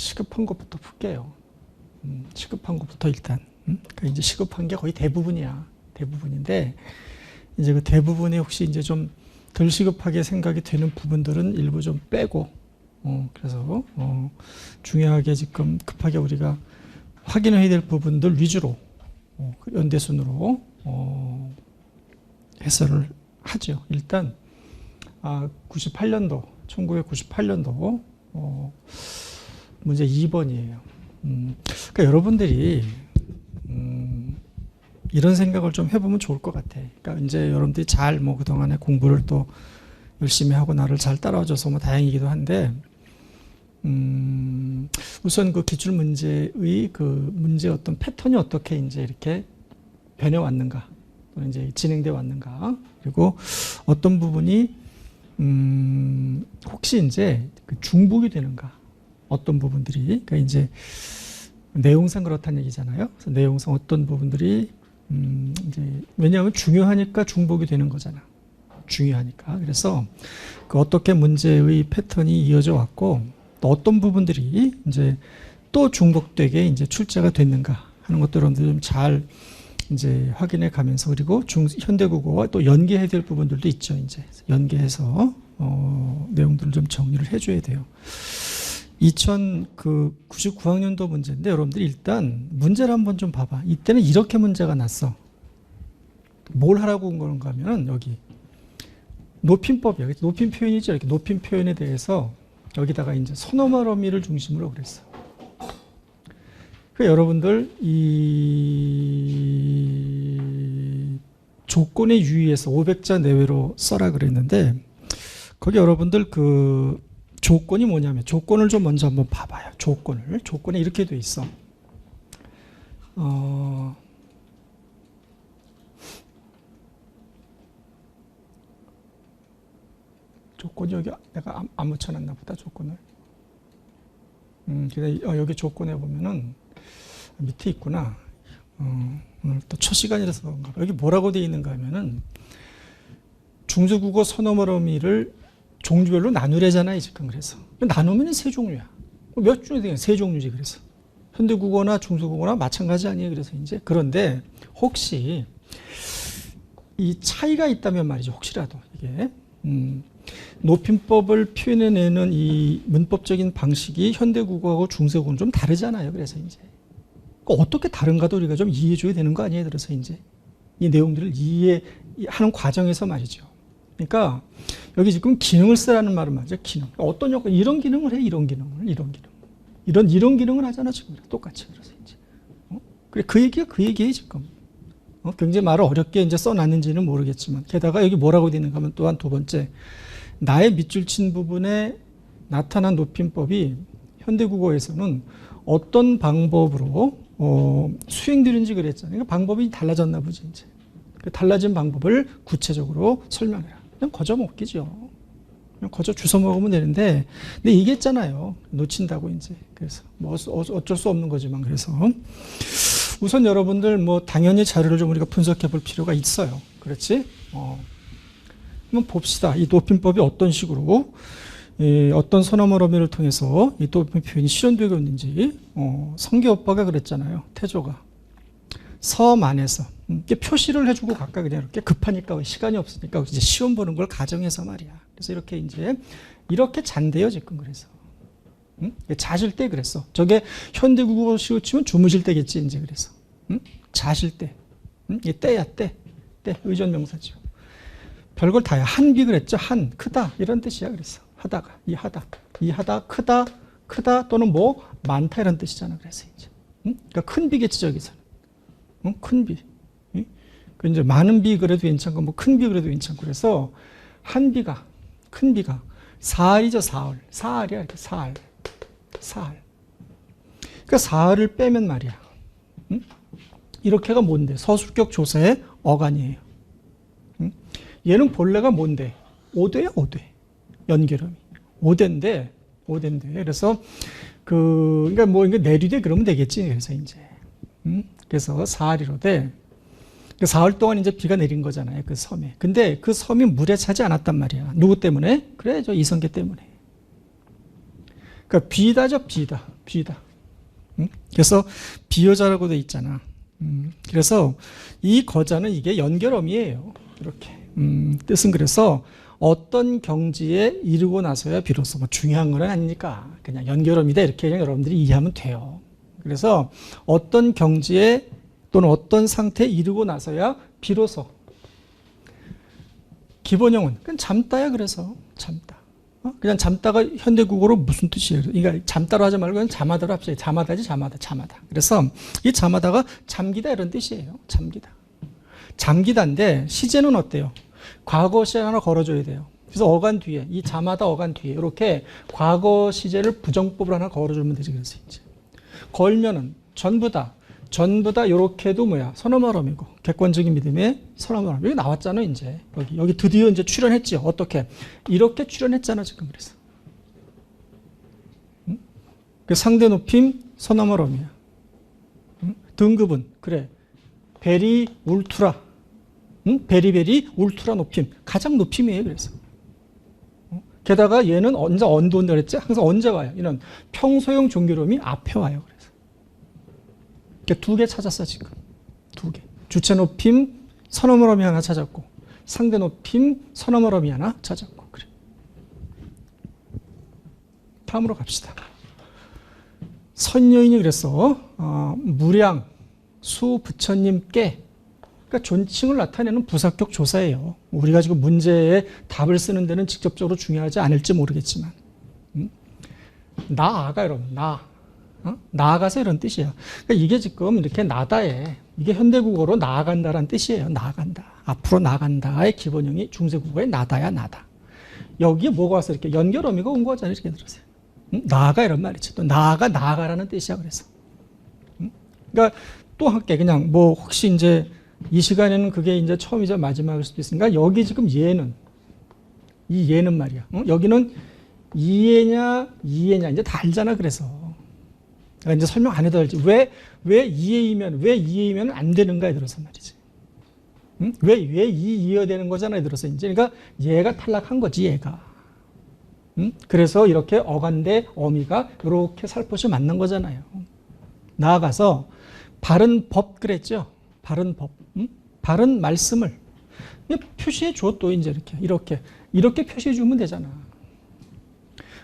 시급한 것부터 볼게요. 음, 시급한 것부터 일단. 음? 그러니까 이제 시급한 게 거의 대부분이야. 대부분인데 이제 그 대부분이 혹시 이제 좀 덜 시급하게 생각이 되는 부분들은 일부 좀 빼고 어, 그래서 어, 중요하게 지금 급하게 우리가 확인해야 될 부분들 위주로 어, 그 연대순으로 어, 해설을 하죠. 일단 아, 98년도 1998년도 어, 문제 2번이에요. 음, 그러니까 여러분들이 음, 이런 생각을 좀 해보면 좋을 것 같아. 그러니까 이제 여러분들이 잘 뭐 그동안에 공부를 또 열심히 하고 나를 잘 따라와줘서 뭐 다행이기도 한데, 음, 우선 그 기출 문제의 그 문제 어떤 패턴이 어떻게 이제 이렇게 변해왔는가, 또는 이제 진행돼 왔는가, 그리고 어떤 부분이 음, 혹시 이제 그 중복이 되는가, 어떤 부분들이, 그러니까 이제 내용상 그렇다는 얘기잖아요. 그래서 내용상 어떤 부분들이 음, 이제 왜냐하면 중요하니까 중복이 되는 거잖아. 중요하니까. 그래서 그 어떻게 문제의 패턴이 이어져 왔고 또 어떤 부분들이 이제 또 중복되게 이제 출제가 됐는가 하는 것들을 좀잘 이제 확인해 가면서 그리고 중, 현대국어와 또 연계해야 될 부분들도 있죠. 이제 연계해서 어, 내용들을 좀 정리를 해줘야 돼요. 2099학년도 문제인데 여러분들이 일단 문제를 한번 좀 봐봐. 이때는 이렇게 문제가 났어. 뭘 하라고 온 건가 하면은 여기 높임법이야. 높임 표현이죠. 이렇게 높임 표현에 대해서 여기다가 이제 선어말 어미를 중심으로 그랬어. 그 여러분들 이 조건에 유의해서 500자 내외로 써라 그랬는데 거기 여러분들 그 조건이 뭐냐면 조건을 좀 먼저 한번 봐봐요. 조건을 조건에 이렇게 돼 있어. 어, 조건이 여기 내가 안, 안 묻혀놨나 보다 조건을. 음, 근데 어, 여기 조건에 보면은 밑에 있구나. 어, 오늘 또첫 시간이라서 그런가 봐. 여기 뭐라고 돼 있는가 하면은 중수국어 선어머러미를 종류별로 나누래잖아요, 지금 그래서. 나누면 세 종류야. 몇 종류 되냐? 세 종류지, 그래서. 현대국어나 중소국어나 마찬가지 아니에요, 그래서 이제. 그런데 혹시 이 차이가 있다면 말이죠, 혹시라도 이게. 음, 높임법을 표현해내는 이 문법적인 방식이 현대국어하고 중세국어는 좀 다르잖아요, 그래서 이제. 그러니까 어떻게 다른가도 우리가 좀 이해해줘야 되는 거 아니에요, 그래서 이제. 이 내용들을 이해하는 과정에서 말이죠. 그러니까 여기 지금 기능을 쓰라는 말은 맞죠. 기능. 어떤 역할 이런 기능을 해 이런 기능을 이런 기능. 이런 이런 기능을 하잖아 지금 똑같이 그래서 이제. 어? 그래 그 얘기가 그 얘기예요 지금. 어? 굉장히 말을 어렵게 이제 써놨는지는 모르겠지만 게다가 여기 뭐라고 되는가 하면 또한 두 번째 나의 밑줄 친 부분에 나타난 높임법이 현대국어에서는 어떤 방법으로 어, 수행되는지 그랬잖아요. 그러니까 방법이 달라졌나 보지 이제. 그 달라진 방법을 구체적으로 설명해라. 그냥 거저 먹기죠. 그냥 거저 주워 먹으면 되는데, 근데 얘기했잖아요. 놓친다고 이제. 그래서 뭐 어쩔 수 없는 거지만 그래서 우선 여러분들 뭐 당연히 자료를 좀 우리가 분석해 볼 필요가 있어요. 그렇지? 어. 한번 봅시다. 이 높임법이 어떤 식으로 이 어떤 선어머러미를 통해서 이 높임 표현이 실현되고 있는지 어, 성계 오빠가 그랬잖아요. 태조가 섬 안에서 이렇게 표시를 해주고 각각 그냥 이렇게 급하니까 시간이 없으니까 이제 시험 보는 걸 가정해서 말이야. 그래서 이렇게 이제 이렇게 잔대요 지금 그래서 응? 자실 때 그랬어. 저게 현대 국어 시우치면 주무실 때겠지 이제 그래서 응? 자실 때 응? 이 때야 때, 때 의존 명사죠. 별걸 다야 한비 그랬죠 한 크다 이런 뜻이야 그래서 하다가 이 하다 이 하다 크다 크다 또는 뭐 많다 이런 뜻이잖아 그래서 이제 응? 그러니까 큰 비겠지 저기서. 응? 큰 비. 그 이제 많은 비 그래도 괜찮고 뭐 큰 비 그래도 괜찮고 그래서 한 비가 큰 비가 사흘이죠 사흘 사흘이야 이렇게 사흘 사흘 그러니까 사흘을 빼면 말이야 응? 이렇게가 뭔데 서술격 조사의 어간이에요 응? 얘는 본래가 뭔데 오대야 오대 연결음이 오대인데 오대인데 그래서 그 그러니까 뭐 이게 내리되 그러면 되겠지 그래서 이제 응? 그래서 돼그 사흘 동안 이제 비가 내린 거잖아요. 그 섬에. 근데 그 섬이 물에 차지 않았단 말이야. 누구 때문에? 그래, 저 이성계 때문에. 그러니까 비다죠, 비다. 뒤다. 음? 그래서 비여자라고 돼 있잖아. 음, 그래서 이 거자는 이게 연결어미예요. 이렇게. 음, 뜻은 그래서 어떤 경지에 이르고 나서야 비로소 뭐 중요한 건 아니니까 그냥 연결어미다 이렇게 그냥 여러분들이 이해하면 돼요. 그래서 어떤 경지에 또는 어떤 상태에 이르고 나서야 비로소 기본형은 그냥 잠다야 그래서 잠다. 어? 그냥 잠다가 현대국어로 무슨 뜻이에요? 그러니까 잠다로 하지 말고 그냥 잠하다로 합시다. 잠하다지 잠하다 잠하다. 그래서 이 잠하다가 잠기다 이런 뜻이에요. 잠기다. 잠기다인데 시제는 어때요? 과거 시제 하나 걸어줘야 돼요. 그래서 어간 뒤에 이 잠하다 어간 뒤에 이렇게 과거 시제를 부정법으로 하나 걸어주면 되지 그래서 이제 걸면은 전부 다 전부 다 요렇게도 뭐야 선어말음이고 객관적인 믿음의 선어말음 여기 나왔잖아 이제. 여기 여기 드디어 이제 출연했지. 어떻게? 이렇게 출연했잖아 지금 그래서. 응? 그 상대 높임 선어말음이야. 응? 등급은 그래. 베리 울트라. 응? 베리베리 울트라 높임. 가장 높임이에요 그래서. 응? 게다가 얘는 언제 언제 온다 그랬지? 항상 언제 와요? 이런 평소형 종교름이 앞에 와요 두 개 찾았어 지금 두 개. 주체 높임 선어머럼이 하나 찾았고 상대 높임 선어머럼이 하나 찾았고 그래. 다음으로 갑시다. 선여인이 그랬어. 어, 무량 수 부처님께 그러니까 존칭을 나타내는 부사격 조사예요. 우리가 지금 문제에 답을 쓰는 데는 직접적으로 중요하지 않을지 모르겠지만 음? 나아가 여러분 나 어? 나아가서 이런 뜻이에요. 그러니까 이게 지금 이렇게 나다에 이게 현대국어로 나아간다라는 뜻이에요. 나아간다. 앞으로 나아간다의 기본형이 중세국어의 나다야 나다. 여기에 뭐가 와서 이렇게 연결 어미가 온 거잖아요. 이렇게 들으세요. 응? 나아가 이런 말이지. 또 나아가 나아가라는 뜻이야. 그래서. 응? 그러니까 또 할게. 그냥 뭐 혹시 이제 이 시간에는 그게 이제 처음이자 마지막일 수도 있으니까 여기 지금 얘는 이 얘는 말이야. 응? 여기는 이해냐 이해냐 이제 다 알잖아. 그래서. 내가 이제 설명 안 해도 알지. 왜, 왜 이해이면, 왜 이해이면 안 되는가에 들어서 말이지. 응? 왜, 왜 이, 이해야 되는 거잖아요. 들어서 이제. 그러니까 얘가 탈락한 거지, 얘가. 응? 그래서 이렇게 어간대, 어미가 이렇게 살포시 맞는 거잖아요. 나아가서 바른 법 그랬죠. 바른 법. 응? 바른 말씀을. 표시해 줘, 또 이제 이렇게. 이렇게. 이렇게 표시해 주면 되잖아.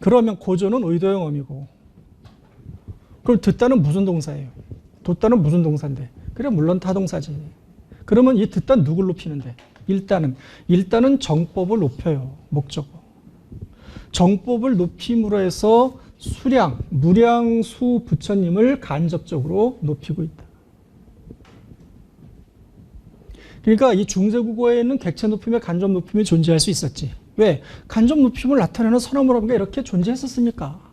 그러면 고조는 의도형 어미고, 그럼 듣다는 무슨 동사예요? 돋다는 무슨 동사인데? 그래 물론 타동사지. 그러면 이 듣다 누굴 높이는데? 일단은 일단은 정법을 높여요. 목적어. 정법을 높임으로 해서 수량, 무량수 부처님을 간접적으로 높이고 있다. 그러니까 이 중세국어에는 객체 높임에 간접 높임이 존재할 수 있었지. 왜? 간접 높임을 나타내는 선어물어가 이렇게 존재했었으니까.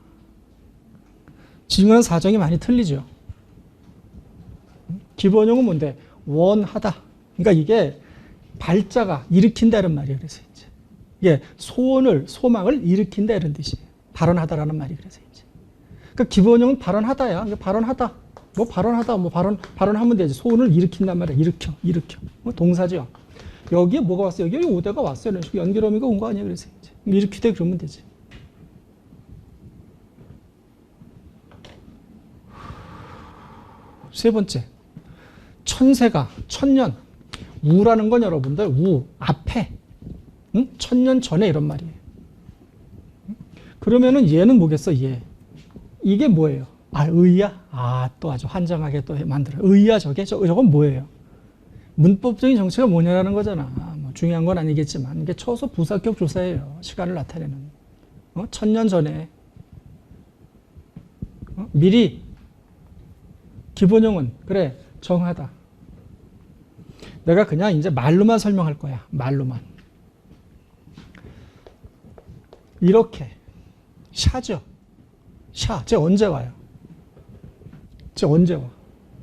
지금은 사정이 많이 틀리죠. 기본형은 뭔데? 원하다. 그러니까 이게 발자가 일으킨다 이런 말이에요. 그래서 이제 이게 소원을 소망을 일으킨다 이런 뜻이에요. 발언하다라는 말이 그래서 이제. 그러니까 기본형은 발언하다야. 그러니까 발언하다. 뭐 발언하다 뭐 발언 발언하면 되지. 소원을 일으킨단 말이야. 일으켜, 일으켜. 뭐 동사죠. 여기에 뭐가 왔어요? 여기 오대가 왔어요. 연결어미가 온 거 아니야? 그래서 이제 일으키되 그러면 되지. 세 번째, 천세가, 천년. 우라는 건 여러분들, 우, 앞에. 응? 천년 전에 이런 말이에요. 그러면은 얘는 뭐겠어, 얘. 이게 뭐예요? 아, 의야? 아, 또 아주 환장하게 또 만들어. 의야, 저게? 저, 저건 뭐예요? 문법적인 정체가 뭐냐라는 거잖아. 뭐 중요한 건 아니겠지만, 이게 초소 부사격 조사예요. 시간을 나타내는. 어? 천년 전에. 어? 미리 기본형은 그래 정하다. 내가 그냥 이제 말로만 설명할 거야. 말로만. 이렇게 샤죠. 샤. 쟤 언제 와요? 쟤 언제 와?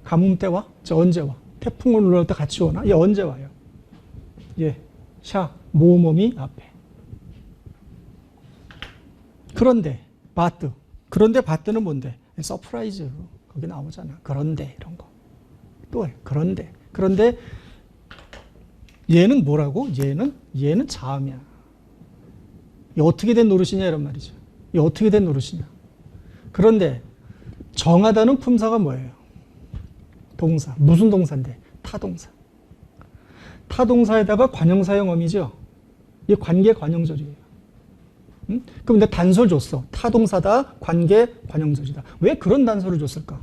가뭄 때 와? 쟤 언제 와? 태풍을 눌러올 때 같이 오나? 얘 언제 와요? 예. 샤. 모음음이 앞에. 그런데 바트. 그런데 바트는 뭔데? 서프라이즈. 거기 나오잖아. 그런데 이런 거. 또 그런데. 그런데 얘는 뭐라고? 얘는 얘는 자음이야. 이 어떻게 된 노릇이냐 이런 말이죠. 이 어떻게 된 노릇이냐. 그런데 정하다는 품사가 뭐예요? 동사. 무슨 동사인데? 타동사. 타동사에다가 관형사형 어미죠. 이 관계 관형절이에요. 응? 그럼 내 단서를 줬어. 타동사다, 관계 관형절이다. 왜 그런 단서를 줬을까?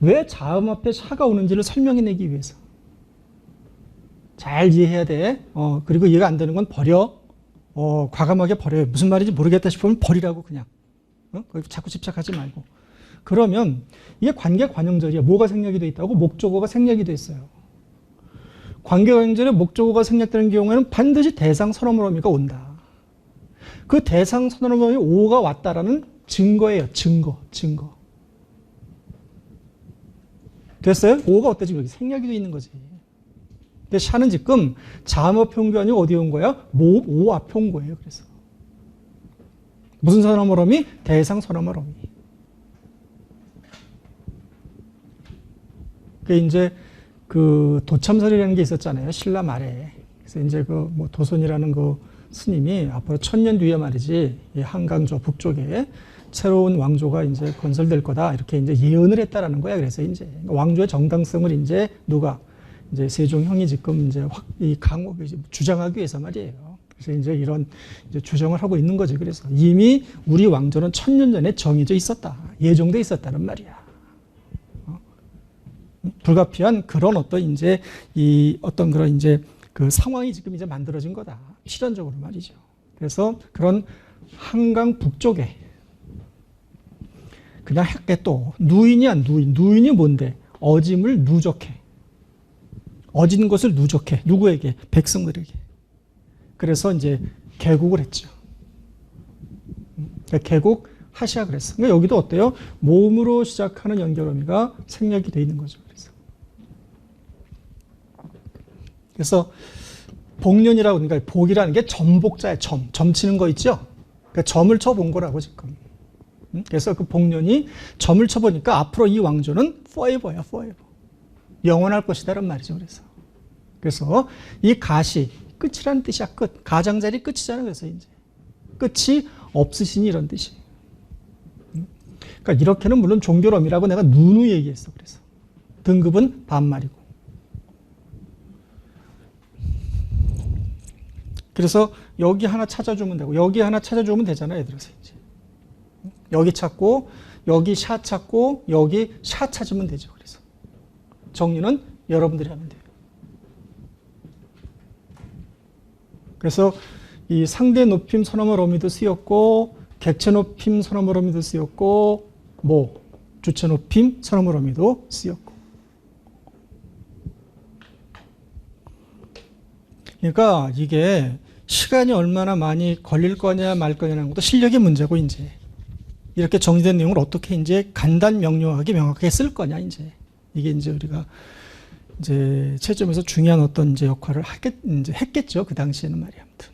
왜 자음 앞에 샤가 오는지를 설명해내기 위해서. 잘 이해해야 돼. 어, 그리고 이해가 안 되는 건 버려. 어, 과감하게 버려요. 무슨 말인지 모르겠다 싶으면 버리라고 그냥. 어? 거기 자꾸 집착하지 말고. 그러면 이게 관계 관형절이야. 뭐가 생략이 돼 있다고? 목적어가 생략이 돼 있어요. 관계 관형절에 목적어가 생략되는 경우에는 반드시 대상 선어물 어미가 온다. 그 대상 어미 오가 왔다라는 증거예요. 증거, 증거. 됐어요? 오가 어때 지금 여기 생략이 돼 있는 거지. 근데 샤는 지금 게 아니고 어디에 온 거야? 모, 오 앞에 온 거예요. 그래서. 무슨 어미? 대상 어미. 그 이제 그 도참설이라는 게 있었잖아요. 신라 말에. 그래서 이제 그 뭐 도손이라는 그 스님이 앞으로 천년 뒤에 말이지 이 한강 저 북쪽에 새로운 왕조가 이제 건설될 거다 이렇게 이제 예언을 했다라는 거야. 그래서 이제 왕조의 정당성을 이제 누가 이제 세종형이 지금 이제 확 이 강호 주장하기 위해서 말이에요. 그래서 이제 이런 이제 주장을 하고 있는 거지. 그래서 이미 우리 왕조는 천년 전에 정해져 있었다. 예정돼 있었다는 말이야. 불가피한 그런 어떤 이제 이 어떤 그런 이제 그 상황이 지금 이제 만들어진 거다. 실현적으로 말이죠. 그래서 그런 한강 북쪽에 그냥 했게 또 누인이야 누인. 누인이 뭔데? 어짐을 누적해. 어진 것을 누적해. 누구에게? 백성들에게. 그래서 이제 개국을 했죠. 그러니까 개국 하시아 그랬어. 그러니까 여기도 어때요? 몸으로 시작하는 연결어미가 생략이 돼 있는 거죠. 그래서. 그래서 복년이라고 그러니까 복이라는 게 점복자의 점, 점 치는 거 있죠? 그러니까 점을 쳐본 거라고 지금. 응? 그래서 그 복년이 점을 쳐보니까 앞으로 이 왕조는 forever야, forever. 영원할 것이다라는 말이죠. 그래서. 그래서 이 가시, 끝이라는 뜻이야, 끝. 가장자리 끝이잖아. 그래서 이제. 끝이 없으시니 이런 뜻이. 그러니까 이렇게는 물론 종교럼이라고 내가 누누이 얘기했어. 그래서. 등급은 반말이고. 그래서 여기 하나 찾아주면 되고 여기 하나 찾아주면 되잖아 얘들아서 이제 여기 찾고 여기 샤 찾고 여기 샤 찾으면 되죠 그래서. 정리는 여러분들이 하면 돼요. 그래서 이 상대 높임 선어물 어미도 쓰였고 객체 높임 선어물 어미도 쓰였고 뭐 주체 높임 선어물 어미도 쓰였고. 그러니까 이게 시간이 얼마나 많이 걸릴 거냐 말 거냐는 것도 실력의 문제고 이제. 이렇게 정리된 내용을 어떻게 이제 간단 명료하게 명확하게 쓸 거냐 이제. 이게 이제 우리가 이제 채점에서 중요한 어떤 이제 역할을 하겠 이제 했겠죠 그 당시에는 말이야. 아무튼